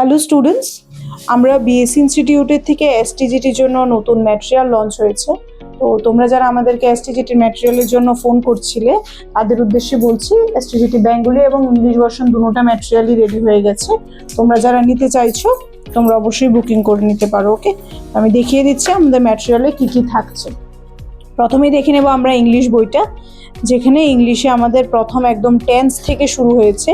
Hello students আমরা BSc ইনস্টিটিউটের থেকে এসটিজিটির জন্য নতুন ম্যাটেরিয়াল লঞ্চ হয়েছে। তো তোমরা যারা আমাদেরকে এসটিজিটির ম্যাটেরিয়ালের জন্য ফোন করছিলে, তাদের উদ্দেশ্যে বলছি এসটিজিটি বেঙ্গলি এবং ইংলিশ ভার্সন দুটোটা ম্যাটেরিয়ালই রেডি হয়ে গেছে। তোমরা যারা নিতে চাইছো, তোমরা অবশ্যই বুকিং করে নিতে পারো ওকে আমি দেখিয়ে দিচ্ছি আমাদের ম্যাটেরিয়ালে কি কি থাকছে। প্রথমেই দেখে নেব আমরা ইংলিশ বইটা, যেখানে ইংলিশে আমাদের প্রথম একদম টেন্স থেকে শুরু হয়েছে।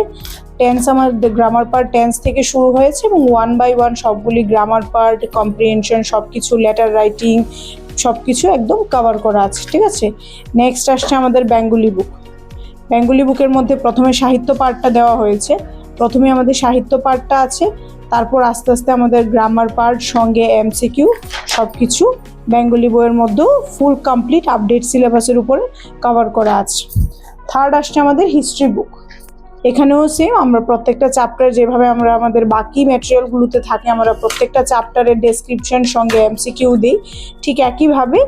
টেন্স আমাদের গ্রামার পার্ট টেন্স থেকে শুরু হয়েছে এবং ওয়ান বাই ওয়ান সবগুলি গ্রামার পার্ট কম্প্রিহেনশন সব কিছু লেটার রাইটিং সব কিছু একদম কভার করা আছে, ঠিক আছে? নেক্সট আসছে আমাদের বেঙ্গলি বুক বেঙ্গলি বুকের মধ্যে প্রথমে সাহিত্য পার্টটা দেওয়া হয়েছে। প্রথমে আমাদের সাহিত্য পার্টটা আছে, তারপর আস্তে আস্তে আমাদের গ্রামার পার্ট সঙ্গে এমসিকিউ সব কিছু বেঙ্গলি বইয়ের মধ্যেও ফুল কমপ্লিট আপডেট সিলেবাসের উপরে কভার করা আছে। থার্ড আসছে আমাদের হিস্ট্রি বুক এখানেও সেম আমরা প্রত্যেকটা চ্যাপ্টার যেভাবে আমরা আমাদের বাকি ম্যাটেরিয়ালগুলোতে থাকে, আমরা প্রত্যেকটা চ্যাপ্টারের ডেসক্রিপশন সঙ্গে এমসিকিউ দিই, ঠিক একইভাবে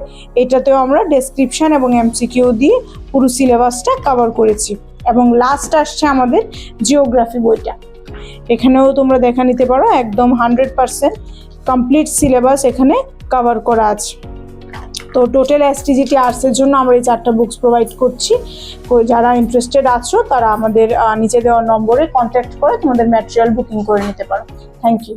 এটাতেও আমরা ডেসক্রিপশন এবং এমসিকিউ দিয়ে পুরো সিলেবাসটা কভার করেছি। এবং লাস্ট আসছে আমাদের জিওগ্রাফি বইটা। এখানেও তোমরা দেখা নিতে পারো, একদম হান্ড্রেড পারসেন্ট কমপ্লিট সিলেবাস এখানে কভার করা আছে। তো টোটাল এসটিজিটি আর্টসের জন্য আমরা এই চারটা বুকস প্রোভাইড করছি। যারা ইন্টারেস্টেড আছো, তারা আমাদের নিচে দেওয়া নম্বরে কন্ট্যাক্ট করে তোমাদের ম্যাটেরিয়াল বুকিং করে নিতে পারো। Thank you